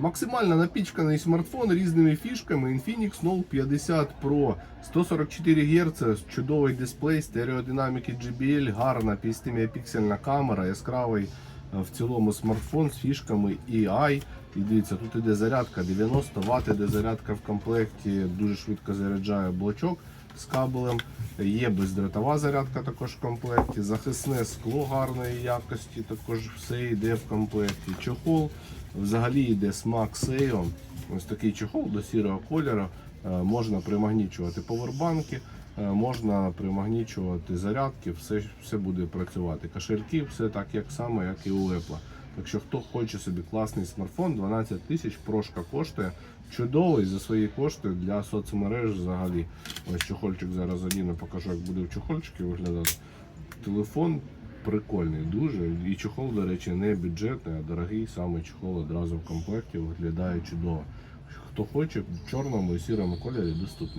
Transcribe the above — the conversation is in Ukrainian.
Максимально напічканий смартфон різними фішками Infinix Note 50 Pro 144 Гц, чудовий дисплей, стереодинаміки JBL, гарна 50-мегапіксельна камера, яскравий е, в цілому смартфон з фішками EI. І дивіться, тут іде зарядка 90 Вт, іде зарядка в комплекті, дуже швидко заряджає блочок з кабелем. Є бездротова зарядка також в комплекті, захисне скло гарної якості, також все йде в комплекті. Чохол взагалі йде смак Seo. Ось такий чохол до сірого кольору. Е, Можна примагнічувати повербанки, е, можна примагнічувати зарядки, все, все буде працювати. Кошельки, все так як само, як і у Apple. Так що хто хоче собі класний смартфон, 12 тисяч прошка коштує. Чудовий за свої кошти для соцмереж взагалі. Ось чохольчик зараз одіну, покажу, як буде в чохольчики виглядати. Телефон прикольний дуже. І чохол, до речі, не бюджетний, а дорогий саме чохол одразу в комплекті виглядає чудово. Хто хоче, в чорному і сірому кольорі доступний.